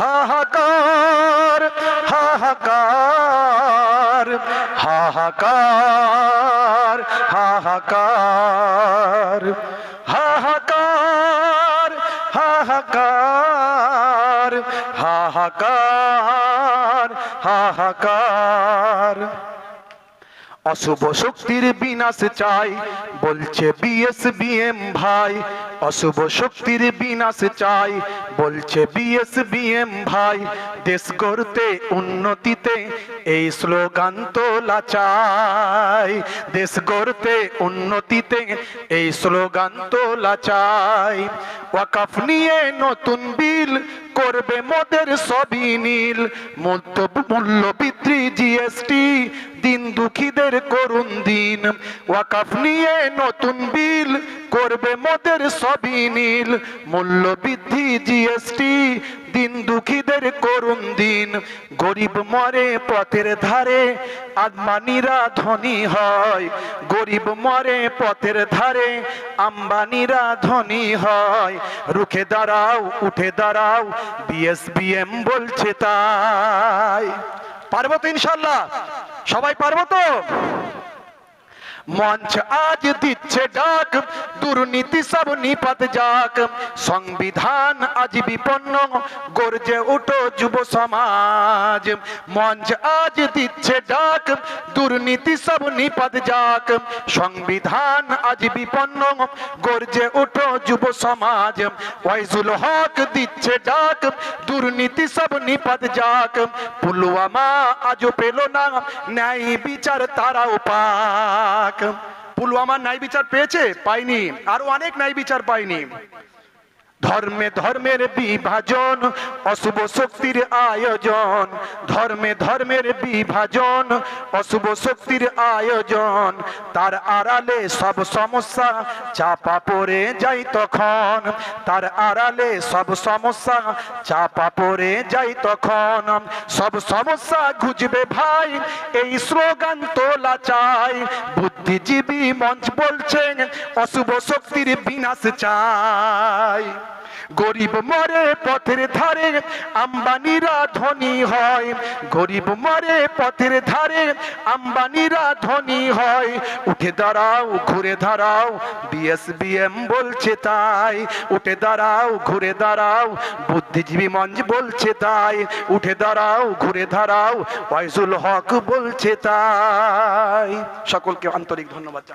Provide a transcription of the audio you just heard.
হাহাকার হাহাকার হাহাকার হাহাকার হাহাকার হাহাকার হাহাকার হাহাকার। অশুভ শক্তির বিনাশ চাই, বলছে বিএসবিএম ভাই। অশুভ শক্তির বিনাশ চাই, বলছে বিএসবিএম ভাই। দেশ গড়তে উন্নতিতে এই স্লোগান তোলা চাই। দেশ গড়তে উন্নতিতে এই স্লোগান তোলা চাই। ওয়াকাফ নিয়ে নতুন বিল করবে মোদের সবই নীল। মূল্য বৃদ্ধি জিএসটি, দিন দুঃখীদের করুন দিন। ওয়াকাফ নিয়ে নতুন বিল, করবে মোদের সবই নীল। মূল্য বৃদ্ধি জিএসটি দিন দুঃখীদের করুন দিন। গরিব মরে পথের ধারে আদমানিরা ধনী হয়। গরিব মরে পথের ধারে, আম্বানিরা ধনী হয়। রুখে দাঁড়াও, উঠে দাঁড়াও, বিএসবিএম বলছে তাই। পারব তো ইনশাল্লাহ? সবাই পারব তো? মঞ্চ আজ দিচ্ছে ডাক, দুর্নীতি সব নিপাত যাক। সংবিধান আজ বিপন্ন, গর্জে উঠো যুব সমাজ। মঞ্চ আজ দিচ্ছে ডাক, দুর্নীতি সব নিপাত যাক। সংবিধান আজ বিপন্ন, গর্জে উঠো যুব সমাজ। ওয়াইজুল হক দিচ্ছে ডাক, দুর্নীতি সব নিপাত যাক। পুলওয়ামা আজও পেল না, ন্যায় বিচার তারাও পাক। পুলওয়ামা ন্যায় বিচার পেয়েছে? পাইনি। আরও অনেক ন্যায় বিচার পাইনি। ধর্মে ধর্মের বিভাজন, অশুভ শক্তির আয়োজন। ধর্মে ধর্মের বিভাজন, অশুভ শক্তির আয়োজন। তার আড়ালে সব সমস্যা চাপা পড়ে যাই তখন। তার আড়ালে সব সমস্যা চাপা পড়ে যাই তখন। সব সমস্যা খুঁজবে ভাই, এই স্লোগান তোলা চাই। বুদ্ধিজীবী মঞ্চ বলছেন, অশুভ শক্তির বিনাশ চাই। গরিব মরে পথের ধারে, আম্বানিরা ধনী হয়। গরিব মরে পথের ধারে, আম্বানিরা ধনী হয়। উঠে দাঁড়াও, ঘুরে দাঁড়াও, বিএসবিএম বলছে তাই। উঠে দাঁড়াও, ঘুরে দাঁড়াও, বুদ্ধিজীবী মঞ্চ বলছে তাই। উঠে দাঁড়াও, ঘুরে দাঁড়াও ওয়াইজুল হক বলছে তাই। সকলকে আন্তরিক ধন্যবাদ